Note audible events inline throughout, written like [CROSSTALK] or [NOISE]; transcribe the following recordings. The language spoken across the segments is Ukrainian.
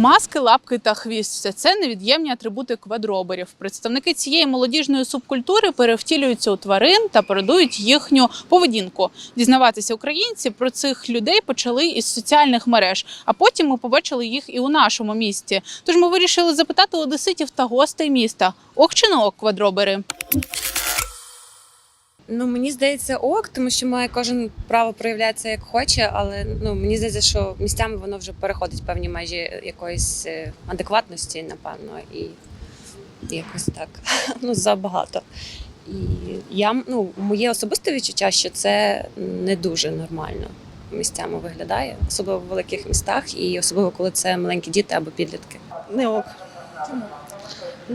Маски, лапки та хвіст все це невід'ємні атрибути квадроберів. Представники цієї молодіжної субкультури перевтілюються у тварин та передують їхню поведінку. Дізнаватися українці про цих людей почали із соціальних мереж, а потім ми побачили їх і у нашому місті. Тож ми вирішили запитати одеситів та гостей міста: ок чи не ок квадробери? Ну мені здається, ок, тому що має кожен право проявлятися як хоче, але ну мені здається, що місцями воно вже переходить певні межі якоїсь е, адекватності, напевно, і якось так. [LAUGHS] Ну забагато. І я ну, моє особисте відчуття, що це не дуже нормально місцями виглядає, особливо в великих містах, і особливо коли це маленькі діти або підлітки. Не ок.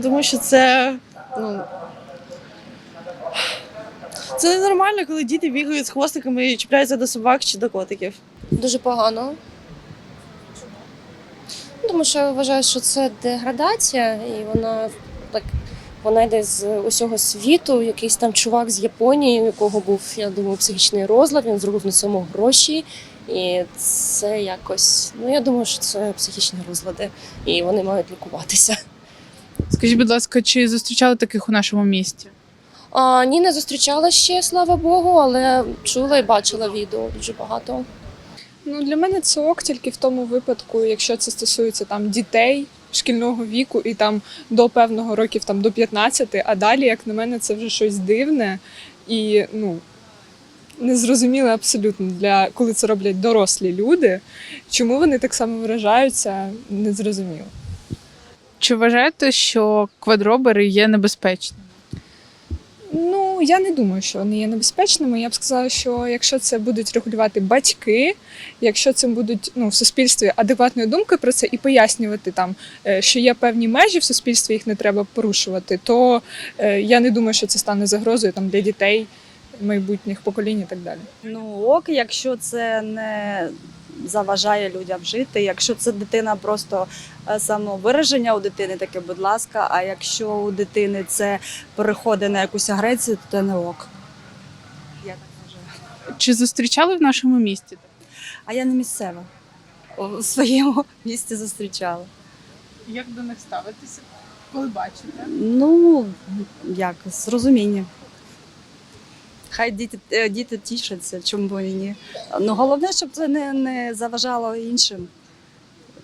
Тому що це. Ну, це ненормально, коли діти бігають з хвостиками і чіпляються до собак чи до котиків. Дуже погано. Ну, Тому що я вважаю, що це деградація, і вона так вона йде з усього світу. Якийсь там чувак з Японії, у якого був, я думаю, психічний розлад, він зробив на цьому гроші. І це якось, ну я думаю, що це психічні розлади, і вони мають лікуватися. Скажіть, будь ласка, чи зустрічали таких у нашому місті? А, ні, не зустрічала ще, слава Богу, але чула і бачила відео дуже багато. Ну, для мене це ок тільки в тому випадку, якщо це стосується там дітей шкільного віку і там до певного років там до 15, а далі, як на мене, це вже щось дивне і ну незрозуміле абсолютно для коли це роблять дорослі люди. Чому вони так само виражаються, незрозуміло. Чи вважаєте, що квадробери є небезпечними? Ну, я не думаю, що вони є небезпечними. Я б сказала, що якщо це будуть регулювати батьки, якщо це будуть ну, в суспільстві адекватної думки про це і пояснювати там, е, що є певні межі в суспільстві, їх не треба порушувати, то е, я не думаю, що це стане загрозою там для дітей, майбутніх поколінь і так далі. Ну ок, якщо це не заважає людям жити, якщо це дитина просто е, самовираження у дитини, таке, будь ласка. А якщо у дитини це переходить на якусь агресію, то це не ок. Я так вважаю. Чи зустрічали в нашому місті? А я не місцева. У своєму [LAUGHS] місті зустрічала. Як до них ставитися, коли бачите? Ну, як, з розумінням. Хай діти, е, діти тішаться, чому і ні. Ну, головне, щоб це не, не заважало іншим,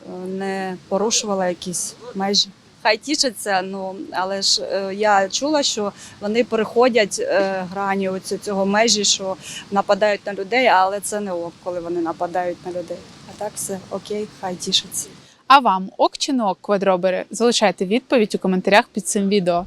е, не порушувало якісь межі. Хай тішаться, ну але ж е, я чула, що вони переходять е, грані оцю- цього межі, що нападають на людей, але це не ок, коли вони нападають на людей. А так все окей, хай тішаться. А вам ок чи не ок квадробери? Залишайте відповідь у коментарях під цим відео.